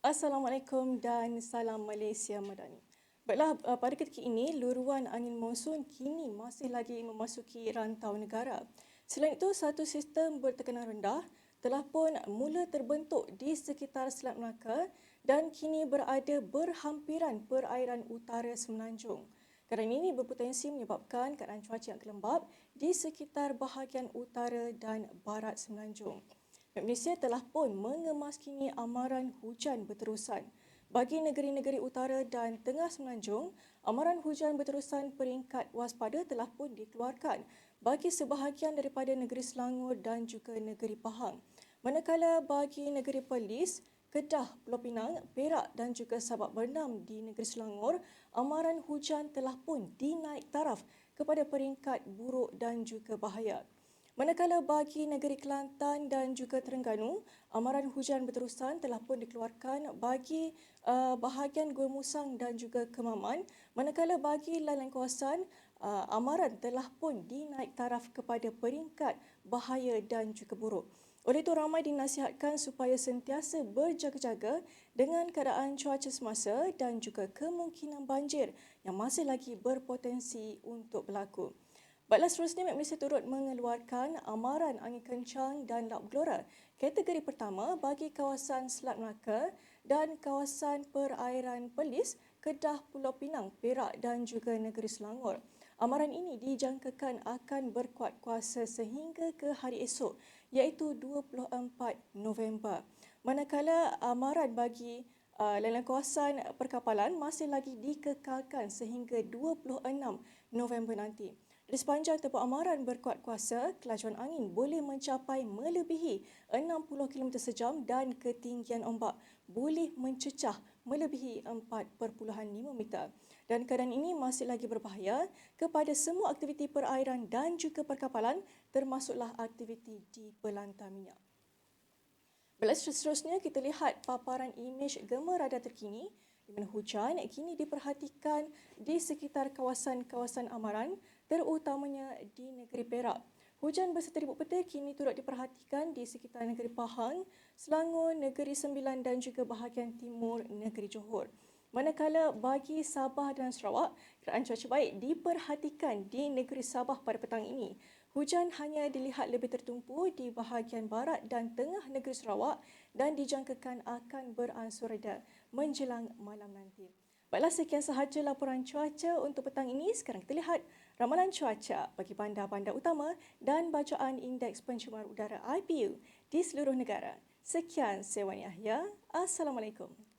Assalamualaikum dan salam Malaysia Madani. Baiklah, uh, pada ketika ini, luruan angin monsun kini masih lagi memasuki rantau negara. Selain itu, satu sistem bertekanan rendah telah pun mula terbentuk di sekitar Selat Melaka dan kini berada berhampiran perairan utara Semenanjung. Keadaan ini berpotensi menyebabkan keadaan cuaca yang kelembap di sekitar bahagian utara dan barat Semenanjung. Malaysia telah pun mengemas kini amaran hujan berterusan. Bagi negeri-negeri utara dan tengah semenanjung, amaran hujan berterusan peringkat waspada telah pun dikeluarkan bagi sebahagian daripada negeri Selangor dan juga negeri Pahang. Manakala bagi negeri Perlis, Kedah, Pulau Pinang, Perak dan juga Sabak Bernam di negeri Selangor, amaran hujan telah pun dinaik taraf kepada peringkat buruk dan juga bahaya. Manakala bagi negeri Kelantan dan juga Terengganu, amaran hujan berterusan telah pun dikeluarkan bagi uh, bahagian Gua Musang dan juga Kemaman. Manakala bagi lain-lain kawasan, uh, amaran telah pun dinaik taraf kepada peringkat bahaya dan juga buruk. Oleh itu ramai dinasihatkan supaya sentiasa berjaga-jaga dengan keadaan cuaca semasa dan juga kemungkinan banjir yang masih lagi berpotensi untuk berlaku. Baiklah seterusnya Malaysia turut mengeluarkan amaran angin kencang dan laut gelora kategori pertama bagi kawasan Selat Melaka dan kawasan perairan Perlis, Kedah, Pulau Pinang, Perak dan juga negeri Selangor. Amaran ini dijangkakan akan berkuat kuasa sehingga ke hari esok iaitu 24 November. Manakala amaran bagi uh, lain-lain kawasan perkapalan masih lagi dikekalkan sehingga 26 November nanti. Di sepanjang tempoh amaran berkuat kuasa, kelajuan angin boleh mencapai melebihi 60 km sejam dan ketinggian ombak boleh mencecah melebihi 4.5 meter. Dan keadaan ini masih lagi berbahaya kepada semua aktiviti perairan dan juga perkapalan termasuklah aktiviti di belantar minyak. Baiklah seterusnya kita lihat paparan imej gemar rada terkini di mana hujan kini diperhatikan di sekitar kawasan-kawasan amaran terutamanya di negeri Perak. Hujan berserta ribut petir kini turut diperhatikan di sekitar negeri Pahang, Selangor, Negeri Sembilan dan juga bahagian timur negeri Johor. Manakala bagi Sabah dan Sarawak, keadaan cuaca baik diperhatikan di negeri Sabah pada petang ini. Hujan hanya dilihat lebih tertumpu di bahagian barat dan tengah negeri Sarawak dan dijangkakan akan beransur reda menjelang malam nanti. Baiklah sekian sahaja laporan cuaca untuk petang ini. Sekarang kita lihat ramalan cuaca bagi bandar-bandar utama dan bacaan indeks pencemaran udara IPU di seluruh negara. Sekian, saya Wani Ahya. Assalamualaikum.